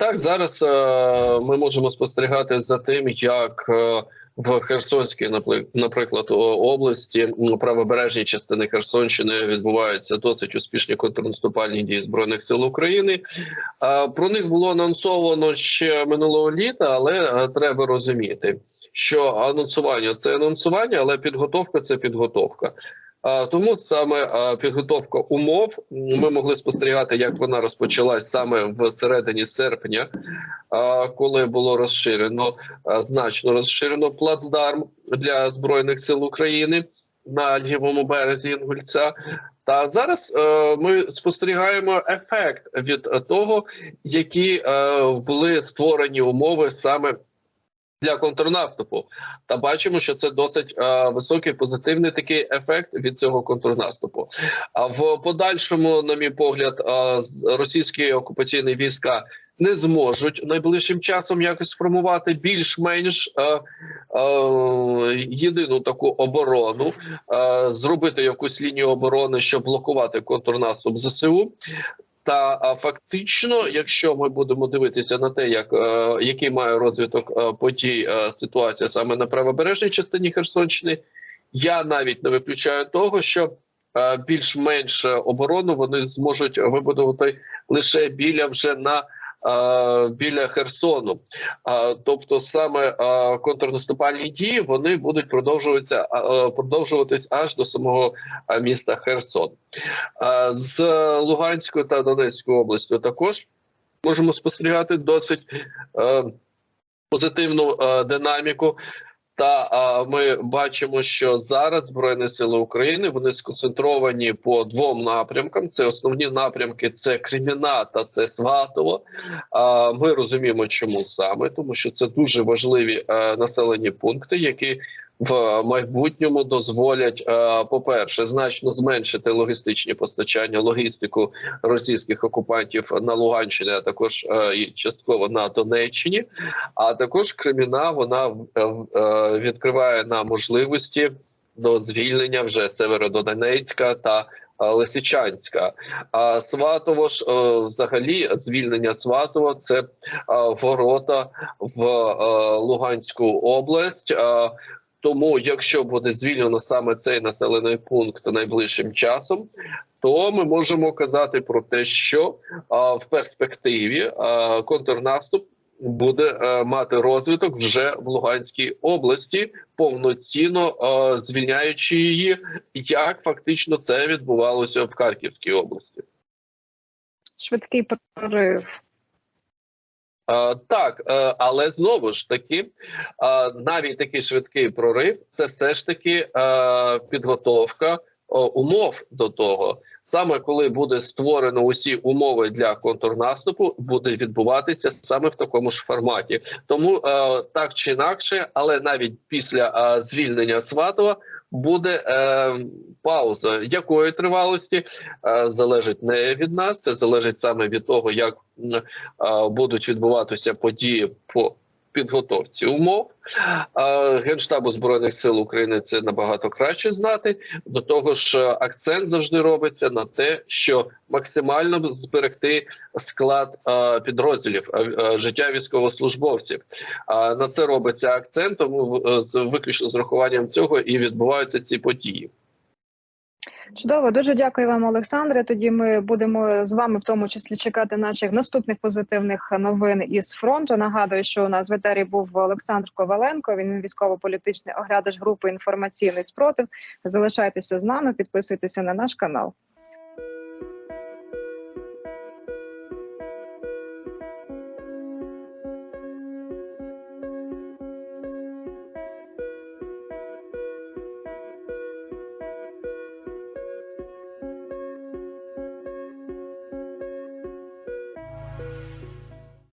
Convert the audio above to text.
Так, зараз е, ми можемо спостерігати за тим, як е, в Херсонській, наприклад, області, м, правобережній частини Херсонщини відбуваються досить успішні контрнаступальні дії збройних сил України. Е, Про них було анонсовано ще минулого літа, але е, треба розуміти, що анонсування це анонсування, але підготовка це підготовка. Тому саме підготовка умов ми могли спостерігати, як вона розпочалась саме в середині серпня, коли було розширено значно розширено плацдарм для збройних сил України на лівому березі Інгульця. Та зараз е, ми спостерігаємо ефект від того, які е, були створені умови саме для контрнаступу. Та бачимо, що це досить е, високий позитивний такий ефект від цього контрнаступу. А в подальшому, на мій погляд, е, російські окупаційні війська не зможуть найближчим часом якось сформувати більш-менш е, е, єдину таку оборону, е, зробити якусь лінію оборони, щоб блокувати контрнаступ ЗСУ. Та фактично, якщо ми будемо дивитися на те, як е, який має розвиток е, подій е, ситуація саме на правобережній частині Херсонщини, я навіть не виключаю того, що більш-менш оборону вони зможуть вибудувати лише біля вже на біля Херсону. Тобто, саме контрнаступальні дії вони будуть продовжуватися продовжуватись аж до самого міста Херсон. З Луганською та Донецькою областю також можемо спостерігати досить е, позитивну е, динаміку. Та ми бачимо, що зараз збройні сили України вони сконцентровані по двом напрямкам. Це основні напрямки: це Креміна та це Сватово. Ми розуміємо, чому саме, тому що це дуже важливі е, населені пункти, які в майбутньому дозволять, е, по-перше, значно зменшити логістичні постачання, логістику російських окупантів на Луганщині, а також е, і частково на Донеччині. А також Креміна вона е, відкриває нам можливості до звільнення вже Северодонецька та Лисичанська. А Сватово ж взагалі звільнення Сватова це ворота в Луганську область. Е, тому, якщо буде звільнено саме цей населений пункт найближчим часом, то ми можемо казати про те, що а, в перспективі а, контрнаступ буде а, мати розвиток вже в Луганській області, повноцінно а, звільняючи її, як фактично це відбувалося в Харківській області. Швидкий прорив. А, так, е, але знову ж таки, навіть такий швидкий прорив це все ж таки е, підготовка умов до того. Саме коли буде створено усі умови для контрнаступу, буде відбуватися саме в такому ж форматі. Тому е, так чи інакше, але навіть після е, звільнення Сватова буде е, пауза, якої тривалості? Е, залежить не від нас, це залежить саме від того, як е, будуть відбуватися події по підготовці умов. Генштабу збройних сил України це набагато краще знати. До того ж, акцент завжди робиться на те, що максимально зберегти склад підрозділів життя військовослужбовців. На це робиться акцент, тому е, з виключно з рахуванням цього і відбуваються ці події. Чудово, дуже дякую вам, Олександре. Тоді ми будемо з вами в тому числі чекати наших наступних позитивних новин із фронту. Нагадую, що у нас в етері був Олександр Коваленко. Він військово-політичний оглядач групи інформаційний спротив. Залишайтеся з нами, підписуйтеся на наш канал.